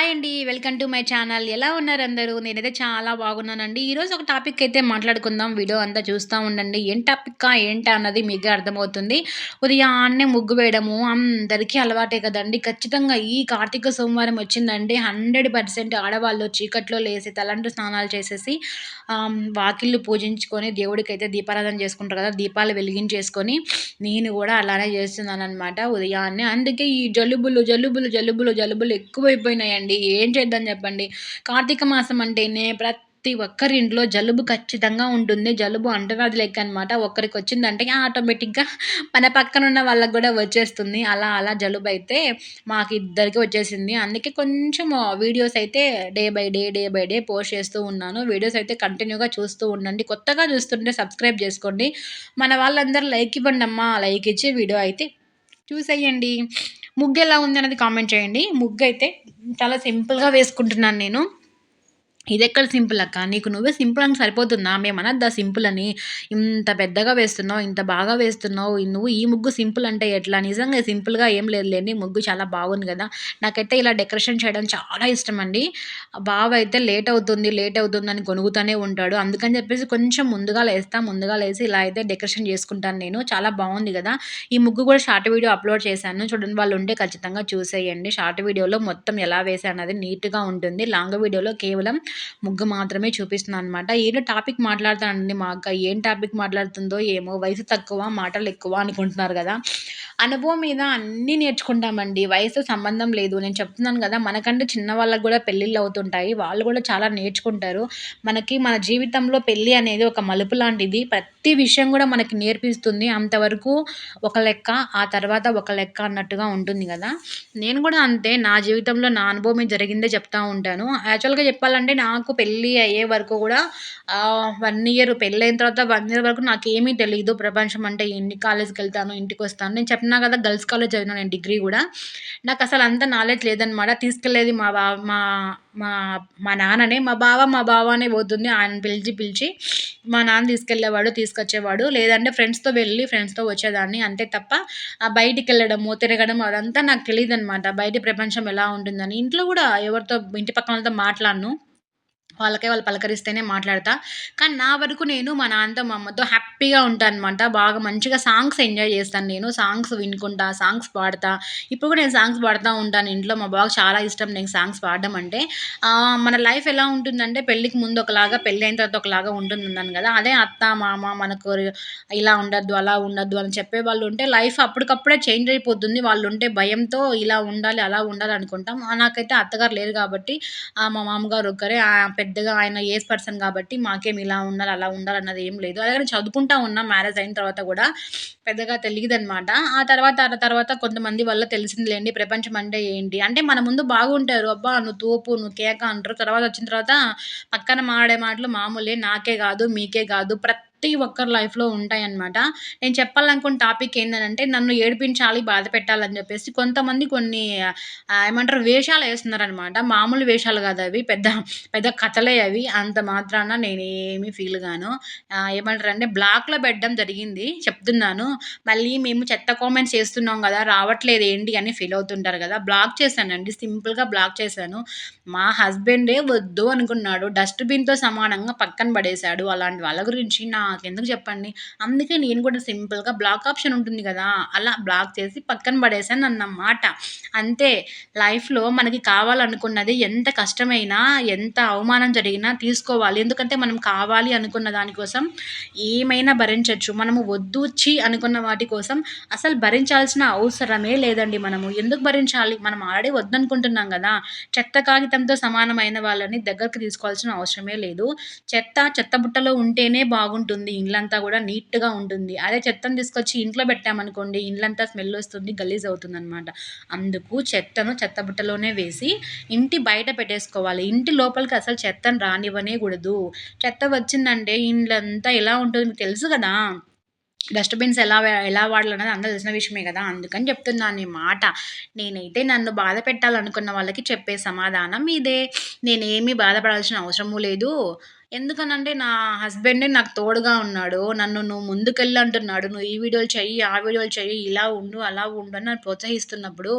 Hi అండి. Welcome to my channel. ఎలా ఉన్నారు అందరూ? నేనైతే చాలా బాగున్నానండి. ఈరోజు ఒక టాపిక్ అయితే మాట్లాడుకుందాం. వీడియో అంతా చూస్తా ఉండండి. ఏం టాపిక్కా ఏంటా అన్నది మీకు అర్థమవుతుంది. ఉదయాన్నే ముగ్గు వేయడము అందరికీ అలవాటే కదండి ఖచ్చితంగా ఈ కార్తీక సోమవారం వచ్చిందండి హండ్రెడ్ పర్సెంట్ ఆడవాళ్ళు చీకట్లో లేసి తలంటు స్నానాలు చేసేసి వాకిళ్ళు పూజించుకొని దేవుడికైతే దీపారాధన చేసుకుంటారు కదా! దీపాలు వెలిగించేసుకొని నేను కూడా అలానే చేస్తున్నాను అనమాట ఉదయాన్నే. అందుకే ఈ జలుబులు, జలుబులు, జలుబులు, జలుబులు ఎక్కువైపోయినాయండి. ఏం చేద్దాం చెప్పండి. కార్తీక మాసం అంటేనే ప్రతి ఒక్కరి ఇంట్లో జలుబు ఖచ్చితంగా ఉంటుంది. జలుబు అంటరాది లెక్క అనమాట. ఒక్కరికొచ్చిందంటే ఆటోమేటిక్‌గా మన పక్కన ఉన్న వాళ్ళకి కూడా వచ్చేస్తుంది. అలా అలా జలుబు అయితే మాకు ఇద్దరికి వచ్చేసింది. అందుకే కొంచెం వీడియోస్ అయితే day by day, day by day post చేస్తూ ఉన్నాను. వీడియోస్ అయితే కంటిన్యూగా చూస్తూ ఉండండి. కొత్తగా చూస్తుంటే సబ్స్క్రైబ్ చేసుకోండి. మన వాళ్ళందరూ లైక్ ఇవ్వండమ్మా. లైక్ ఇచ్చి వీడియో అయితే చూసేయండి. ముగ్గు ఎలా ఉంది అనేది కామెంట్ చేయండి. ముగ్గు అయితే చాలా సింపుల్‌గా వేసుకుంటున్నాను నేను. ఇదెక్కడ సింపుల్ అక్క. నీకు నువ్వే సింపుల్ అని సరిపోతుందా? మేమనద్దా సింపుల్ అని? ఇంత పెద్దగా వేస్తున్నావు, ఇంత బాగా వేస్తున్నావు. నువ్వు ఈ ముగ్గు సింపుల్ అంటే ఎట్లా? నిజంగా సింపుల్‌గా ఏం లేదులేండి ముగ్గు చాలా బాగుంది కదా! నాకైతే ఇలా డెకరేషన్ చేయడం చాలా ఇష్టమండి. బావ అయితే లేట్ అవుతుంది, లేట్ అవుతుంది అని కొనుగుతూనే ఉంటాడు. అందుకని చెప్పేసి కొంచెం ముందుగా లేస్తా. ముందుగా లేసి ఇలా అయితే డెకరేషన్ చేసుకుంటాను నేను. చాలా బాగుంది కదా! ఈ ముగ్గు కూడా షార్ట్ వీడియో అప్లోడ్ చేశాను. చూడండి వాళ్ళు ఉంటే ఖచ్చితంగా చూసేయండి. షార్ట్ వీడియోలో మొత్తం ఎలా వేసానది నీట్‌గా ఉంటుంది. లాంగ్ వీడియోలో కేవలం ముగ్గు మాత్రమే చూపిస్తున్నాను అనమాట. ఏదో టాపిక్ మాట్లాడతానండి మా అక్క. ఏం టాపిక్ మాట్లాడుతుందో ఏమో! వయసు తక్కువ, మాటలు ఎక్కువ అనుకుంటున్నారు కదా! అనుభవం మీద అన్నీ నేర్చుకుంటామండి. వయసు సంబంధం లేదు. నేను చెప్తున్నాను కదా! మనకంటే చిన్న వాళ్ళకు కూడా పెళ్ళిళ్ళు అవుతుంటాయి. వాళ్ళు కూడా చాలా నేర్చుకుంటారు. మనకి మన జీవితంలో పెళ్ళి అనేది ఒక మలుపు లాంటిది. ప్రతి విషయం కూడా మనకి నేర్పిస్తుంది. అంతవరకు ఒక లెక్క, ఆ తర్వాత ఒక లెక్క అన్నట్టుగా ఉంటుంది కదా! నేను కూడా అంతే. నా జీవితంలో నా అనుభవం జరిగిందే చెప్తా ఉంటాను. యాక్చువల్‌గా చెప్పాలంటే నాకు పెళ్ళి అయ్యే వరకు కూడా ఆహ్, 1 ఇయర్ అయిన తర్వాత వన్ ఇయర్ వరకు నాకేమీ తెలియదు ప్రపంచం అంటే ఎన్ని కాలేజ్కి వెళ్తాను ఇంటికి వస్తాను నేను చెప్పినా కదా! గర్ల్స్ కాలేజ్ చదివినా నేను డిగ్రీ కూడా. నాకు అసలు అంత నాలెడ్జ్ లేదనమాట. తీసుకెళ్ళేది మా బా మా మా మా నాన్ననే. మా బావ, మా బావ అనే పోతుంది. ఆయన పిలిచి పిలిచి మా నాన్న తీసుకెళ్ళేవాడు, తీసుకొచ్చేవాడు. లేదంటే ఫ్రెండ్స్‌తో వెళ్ళి ఫ్రెండ్స్‌తో వచ్చేదాన్ని. అంతే తప్ప బయటికి వెళ్ళడము తిరగడం అదంతా నాకు తెలియదు అనమాట బయట ప్రపంచం ఎలా ఉంటుందని. ఇంట్లో కూడా ఎవరితో ఇంటి పక్కన వాళ్ళతో మాట్లాడను. వాళ్ళకే వాళ్ళు పలకరిస్తేనే మాట్లాడతా. కానీ నా వరకు నేను మా నాన్నతో, మా అమ్మతో హ్యాపీగా ఉంటాను అనమాట. బాగా మంచిగా సాంగ్స్ ఎంజాయ్ చేస్తాను నేను. సాంగ్స్ వినుకుంటా, సాంగ్స్ పాడతా. ఇప్పుడు కూడా నేను సాంగ్స్ పాడుతూ ఉంటాను ఇంట్లో. మా బాబు చాలా ఇష్టం నేను సాంగ్స్ పాడడం అంటే. మన లైఫ్ ఎలా ఉంటుందంటే పెళ్ళికి ముందు ఒకలాగా, పెళ్ళైన తర్వాత ఒకలాగా ఉంటుందన్నాను కదా! అదే అత్త, మామ మనకు ఇలా ఉండద్దు అలా ఉండద్దు అని చెప్పే వాళ్ళు ఉంటే లైఫ్ అప్పటికప్పుడే చేంజ్ అయిపోతుంది. వాళ్ళు ఉంటే భయంతో ఇలా ఉండాలి, అలా ఉండాలి అనుకుంటాం. నాకైతే అత్తగారు లేరు కాబట్టి మా మామగారు ఒక్కరే. పెద్ద పెద్దగా ఆయన ఏజ్ పర్సన్ కాబట్టి మాకేం ఇలా ఉండాలి, అలా ఉండాలి అన్నది ఏం లేదు. అలాగే చదువుకుంటా ఉన్నా మ్యారేజ్ అయిన తర్వాత కూడా పెద్దగా తెలీదనమాట. ఆ తర్వాత, ఆ తర్వాత కొంతమంది వల్ల తెలిసిందిలేండి ప్రపంచం అంటే ఏంటి? అంటే మన ముందు బాగుంటారు. అబ్బా! నువ్వు తోపు, నువ్వు కేక అంటారు. తర్వాత వచ్చిన తర్వాత పక్కన మాడే మాటలు మామూలే. నాకే కాదు, మీకే కాదు ప్రతి ప్రతి ఒక్కరి లైఫ్‌లో ఉంటాయన్నమాట. నేను చెప్పాలనుకున్న టాపిక్ ఏందనంటే నన్ను ఏడిపించాలి, బాధ పెట్టాలని చెప్పేసి కొంతమంది కొన్ని ఏమంటారు వేషాలు వేస్తున్నారనమాట మామూలు వేషాలు కాదు అవి. పెద్ద పెద్ద కథలే అవి. అంత మాత్రాన నేనేమి ఫీల్ గాను. ఏమంటారు అంటే బ్లాక్‌లో పెట్టడం జరిగింది. చెప్తున్నాను. మళ్ళీ మేము చెత్త కామెంట్స్ చేస్తున్నాం కదా! రావట్లేదు ఏంటి అని ఫీల్ అవుతుంటారు కదా! బ్లాక్ చేశానండి. సింపుల్‌గా బ్లాక్ చేశాను. మా హస్బెండే వద్దు అనుకున్నాడు. డస్ట్‌బిన్‌తో సమానంగా పక్కన పడేశాడు. అలాంటి వాళ్ళ గురించి నా నాకెందుకు చెప్పండి. అందుకే నేను కూడా సింపుల్‌గా బ్లాక్ ఆప్షన్ ఉంటుంది కదా! అలా బ్లాక్ చేసి పక్కన పడేసాను అన్నమాట అంతే. లైఫ్‌లో మనకి కావాలనుకున్నది ఎంత కష్టమైనా, ఎంత అవమానం జరిగినా తీసుకోవాలి. ఎందుకంటే మనం కావాలి అనుకున్న దానికోసం ఏమైనా భరించవచ్చు మనము వద్దు, అనుకున్న వాటి కోసం అసలు భరించాల్సిన అవసరమే లేదండి మనము. ఎందుకు భరించాలి? మనం ఆల్రెడీ వద్దనుకుంటున్నాం కదా! చెత్త కాగితంతో సమానమైన వాళ్ళని దగ్గరకు తీసుకోవాల్సిన అవసరమే లేదు. చెత్త చెత్త బుట్టలో ఉంటేనే బాగుంటుంది. ఇండ్లంతా కూడా నీట్‌గా ఉంటుంది. అదే చెత్తను తీసుకొచ్చి ఇంట్లో పెట్టామనుకోండి ఇండ్లంతా స్మెల్ వస్తుంది. గలీజ్ అవుతుందనమాట. అందుకు చెత్తను చెత్త బుట్టలోనే వేసి ఇంటి బయట పెట్టేసుకోవాలి. ఇంటి లోపలికి అసలు చెత్తను రానివ్వనే కూడదు. చెత్త వచ్చిందంటే ఇండ్లంతా ఎలా ఉంటుంది మీకు తెలుసు కదా! డస్ట్‌బిన్స్ ఎలా ఎలా వాడాలన్నది అందరూ తెలిసిన విషయమే కదా! అందుకని చెప్తున్నాను ఈ మాట. నేనైతే నన్ను బాధ పెట్టాలనుకున్న వాళ్ళకి చెప్పే సమాధానం ఇదే. నేనేమి బాధపడాల్సిన అవసరము లేదు. ఎందుకనంటే నా హస్బెండే నాకు తోడుగా ఉన్నాడు. నన్ను "నువ్వు ముందుకెళ్ళు" అంటున్నాడు. "నువ్వు ఈ వీడియోలు చెయ్యి, ఆ వీడియోలు చెయ్యి, ఇలా ఉండు, అలా ఉండు" అని నన్ను ప్రోత్సహిస్తున్నప్పుడు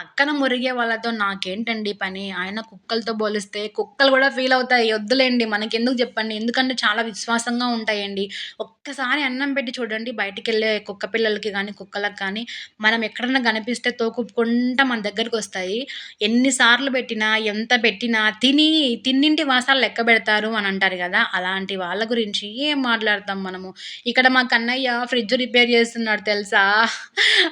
పక్కన మురిగే వాళ్ళతో నాకేంటండి పని? ఆయన కుక్కలతో పోలిస్తే కుక్కలు కూడా ఫీల్ అవుతాయి. వద్దులేండి మనకెందుకు చెప్పండి. ఎందుకంటే చాలా విశ్వాసంగా ఉంటాయండి. ఒక్కసారి అన్నం పెట్టి చూడండి బయటికెళ్ళే కుక్క పిల్లలకి కానీ కుక్కలకి కానీ మనం ఎక్కడన్నా కనిపిస్తే తోకుప్పుకుంటా మన దగ్గరికి వస్తాయి ఎన్నిసార్లు పెట్టినా, ఎంత పెట్టినా తిని తిన్నింటి వాసాలు లెక్క పెడతారు అని అంటారు కదా అలాంటి వాళ్ళ గురించి ఏం మాట్లాడతాం మనము. ఇక్కడ మా కన్నయ్య ఫ్రిడ్జ్ రిపేర్ చేస్తున్నాడు తెలుసా?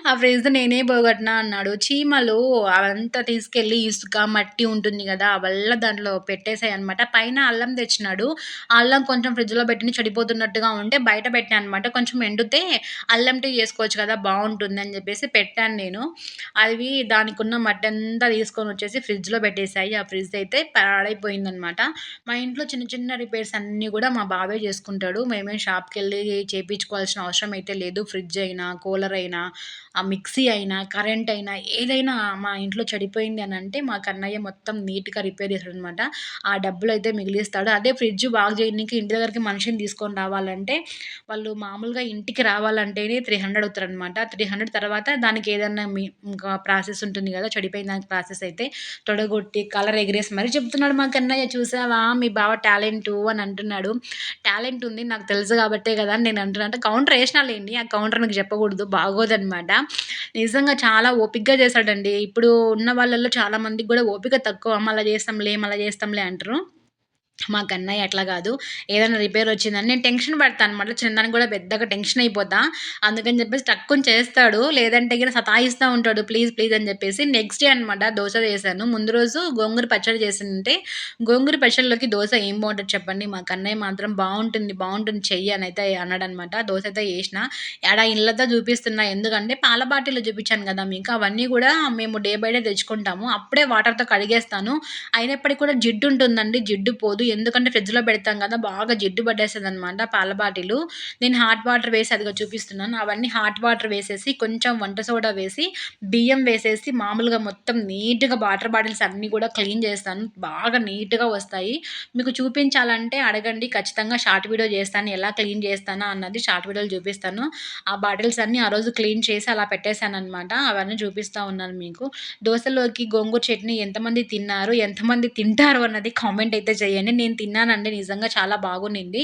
ఆ ఫ్రిడ్జ్ నేనే పోగొట్టినా అన్నాడు. చీమలు అవంతా తీసుకెళ్ళి ఇసుక, మట్టి ఉంటుంది కదా వల్ల దాంట్లో పెట్టేసాయన్నమాట. పైన అల్లం తెచ్చినాడు. అల్లం కొంచెం ఫ్రిడ్జ్‌లో పెట్టిన చెడిపోతున్నట్టుగా ఉంటే బయట పెట్టాను అనమాట. కొంచెం ఎండితే అల్లం టీ చేసుకోవచ్చు కదా! బాగుంటుందని చెప్పేసి పెట్టాను నేను. అవి దానికున్న తీసుకొని వచ్చేసి ఫ్రిడ్జ్‌లో పెట్టేసాయి. ఆ ఫ్రిడ్జ్ అయితే పాడైపోయిందనమాట. మా ఇంట్లో చిన్న చిన్న రిపేర్స్ అన్నీ కూడా మా బావే మేమే షాప్కి వెళ్ళి చేపించుకోవాల్సిన అవసరం అయితే లేదు. ఫ్రిడ్జ్ అయినా, కూలర్ అయినా, ఆ మిక్సీ అయినా, కరెంట్ అయినా ఏదైనా మా ఇంట్లో చెడిపోయింది అని అంటే మా కన్నయ్య మొత్తం నీట్‌గా రిపేర్ చేస్తాడు అనమాట ఆ డబ్బులు అయితే మిగిలిస్తాడు. అదే ఫ్రిడ్జ్ బాగు చేయడానికి ఇంటి దగ్గరికి మనిషిని తీసుకొని రావాలంటే వాళ్ళు మామూలుగా ఇంటికి రావాలంటేనే 300 అవుతారనమాట. 300 తర్వాత దానికి ఏదైనా మీ ఇంకా ప్రాసెస్ ఉంటుంది కదా చెడిపోయిన దానికి ప్రాసెస్ అయితే తొడగొట్టి, కలర్ ఎగిరేసి మరీ చెప్తున్నాడు మా కన్నయ్య. చూసావా మీ బావ టాలెంటు అని అంటున్నాడు. టాలెంట్ ఉంది నాకు తెలుసు కాబట్టే కదా అని నేను అంటున్నా. అంటే కౌంటర్ వేసినా లేండి. ఆ కౌంటర్ నాకు చెప్పకూడదు. బాగోదనమాట. నిజంగా చాలా ఓపిక్గా చేశాడండి. ఇప్పుడు ఉన్న వాళ్ళల్లో చాలా మందికి ఓపిక తక్కువ. మళ్ళీ చేస్తాంలే, మళ్ళీ చేస్తాంలే అంటారు. మా కన్నయ్య అట్లా కాదు ఏదైనా రిపేర్ వచ్చిందని నేను టెన్షన్ పడతా అనమాట. చిన్నదానికి కూడా పెద్దగా టెన్షన్ అయిపోతా. అందుకని చెప్పేసి టక్కుని చేస్తాడు. లేదంటే గిన సతాయిస్తూ ఉంటాడు. ప్లీజ్, ప్లీజ్ అని చెప్పేసి. నెక్స్ట్ డే అనమాట దోశ చేశాను. ముందు రోజు గోంగూర పచ్చడి చేసిందంటే గోంగూర పచ్చడిలోకి దోశ ఏం బాగుంటుంది చెప్పండి? మా కన్నయ్య మాత్రం బాగుంటుంది బాగుంటుంది చెయ్యి అని అయితే అన్నాడనమాట. దోశ అయితే వేసిన ఏడా ఇళ్ళతో చూపిస్తున్నా. ఎందుకంటే పాల బాటిల్‌లో చూపించాను కదా మీకు. అవన్నీ కూడా మేము డే బై డే తెచ్చుకుంటాము. అప్పుడే వాటర్‌తో కడిగేస్తాను. అయినప్పటికీ కూడా జిడ్డు ఉంటుందండి. జిడ్డు పోదు. ఎందుకంటే ఫ్రిడ్జ్‌లో పెడతాం కదా బాగా జిడ్డు పట్టేస్తదనమాట పాల బాటిలు. నేను హాట్ వాటర్ వేసి అదిగా చూపిస్తున్నాను. అవన్నీ హాట్ వాటర్ వేసేసి, కొంచెం వంట సోడా వేసి, బియ్యం వేసేసి మామూలుగా మొత్తం నీట్‌గా వాటర్ బాటిల్స్ అన్నీ కూడా క్లీన్ చేస్తాను. బాగా నీట్‌గా వస్తాయి. మీకు చూపించాలంటే అడగండి. ఖచ్చితంగా షార్ట్ వీడియో చేస్తాను. ఎలా క్లీన్ చేస్తానా అన్నది షార్ట్ వీడియోలు చూపిస్తాను. ఆ బాటిల్స్ అన్నీ ఆ రోజు క్లీన్ చేసి అలా పెట్టేసాననమాట. అవన్నీ చూపిస్తా ఉన్నాను మీకు. దోశలోకి గోంగూర చట్నీ ఎంతమంది తిన్నారు? ఎంతమంది తింటారు అన్నది కామెంట్ అయితే చేయండి. నేను తిన్నానండి. నిజంగా చాలా బాగుండింది.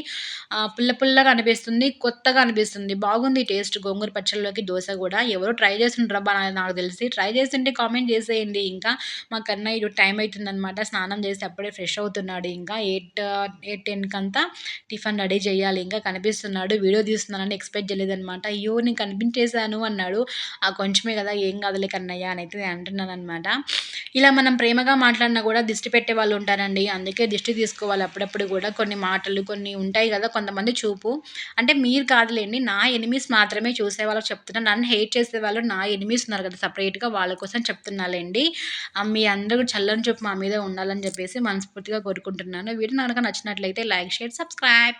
పుల్ల పుల్లగా అనిపిస్తుంది. కొత్తగా అనిపిస్తుంది. బాగుంది టేస్ట్ గోంగూర పచ్చళ్ళలోకి దోశ కూడా ఎవరో ట్రై చేసుంటారబ్బా నాకు తెలిసి. ట్రై చేస్తుంటే కామెంట్ చేసేయండి ఇంకా. మా ఇటు టైం అవుతుందనమాట స్నానం చేసి అప్పుడే ఫ్రెష్ అవుతున్నాడు ఇంకా. 8, 8, 10కంతా టిఫిన్ రెడీ చేయాలి. ఇంకా కనిపిస్తున్నాడు. వీడియో తీస్తున్నానని ఎక్స్‌పెక్ట్ చేయలేదనమాట. అయ్యో! నేను కనిపించేసాను అన్నాడు. ఆ కొంచెమే కదా ఏం కాదులే కన్నయ్య అంటున్నాను అనమాట ఇలా మనం ప్రేమగా మాట్లాడినా కూడా దిష్టి పెట్టే వాళ్ళు ఉంటారండి. అందుకే దిష్టి చేసుకోవాలి అప్పుడప్పుడు కూడా కొన్ని మాటలు కొన్ని ఉంటాయి కదా కొంతమంది చూపు. అంటే మీరు కాదులేండి నా ఎనిమీస్ మాత్రమే చూసే వాళ్ళకి చెప్తున్నా. నన్ను హేట్ చేసేవాళ్ళు నా ఎనిమీస్ ఉన్నారు కదా! సపరేట్గా వాళ్ళ కోసం చెప్తున్నాలేండి మీ అందరూ చల్లని చూపు మా మీద ఉండాలని చెప్పేసి మనస్ఫూర్తిగా కోరుకుంటున్నాను. వీడియో నాకు నచ్చినట్లయితే లైక్, షేర్, సబ్స్క్రైబ్.